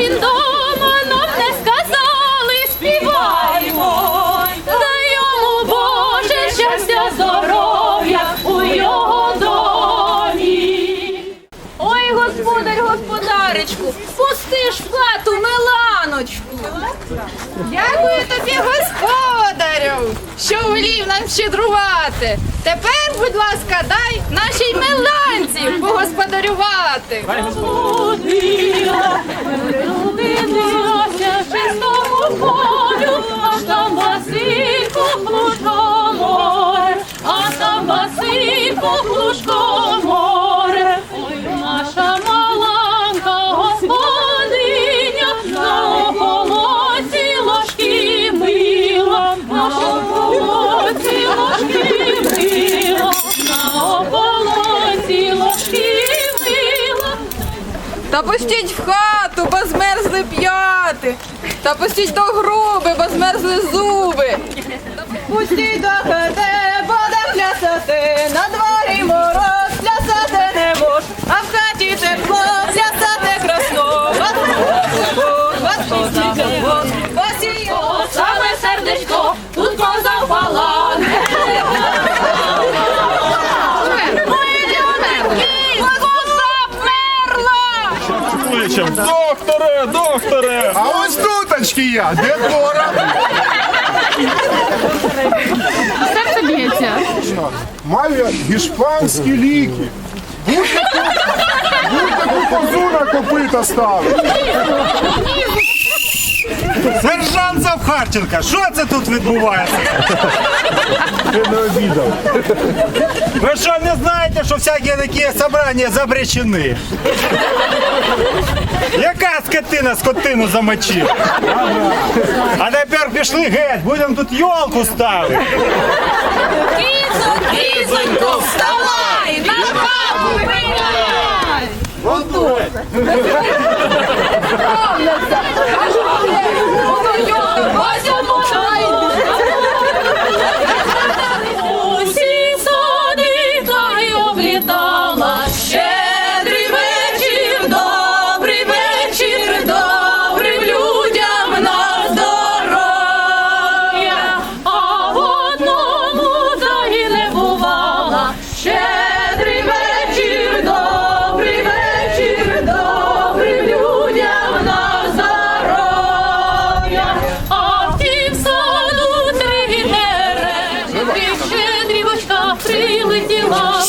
він дома, нам не сказали, співаємо. Дай йому Боже щастя, здоров'я у його домі. Ой, господар, господаречку, пусти ж в хату Миланочку. Дякую тобі, господарю, що волів нам щедрувати. Тепер, будь ласка, дай нашій меланці погосподарювати. Василько море. Ой, наша маланка господиня, на ополоці ложки мила, на ополоці ложки мила, на ополоці ложки мила. Та пустіть в хату, бо змерзли п'яти. Та пустіть до груби, бо змерзли зуби. Пустіть до хати, буде плясати, на дворі сердечко, тут коза впала. Докторе, докторе! А ось туточки я, де Дора? Серце б'ється. Маю я гішпанські ліки. Будь-яку будь-яку на копита ставить. Сержант що це тут відбувається? Ти не обідав. Ви що не знаєте, що всякі такі собрання запрещені? Яка скотина скотину замочив? А тепер пішли геть, будемо тут йолку ставити. Кізо, кізонько, вставай! На бабу виляй! Щедрий вечір, добрий вечір, добрим людям на здоров'я, а в саду три прилетіла.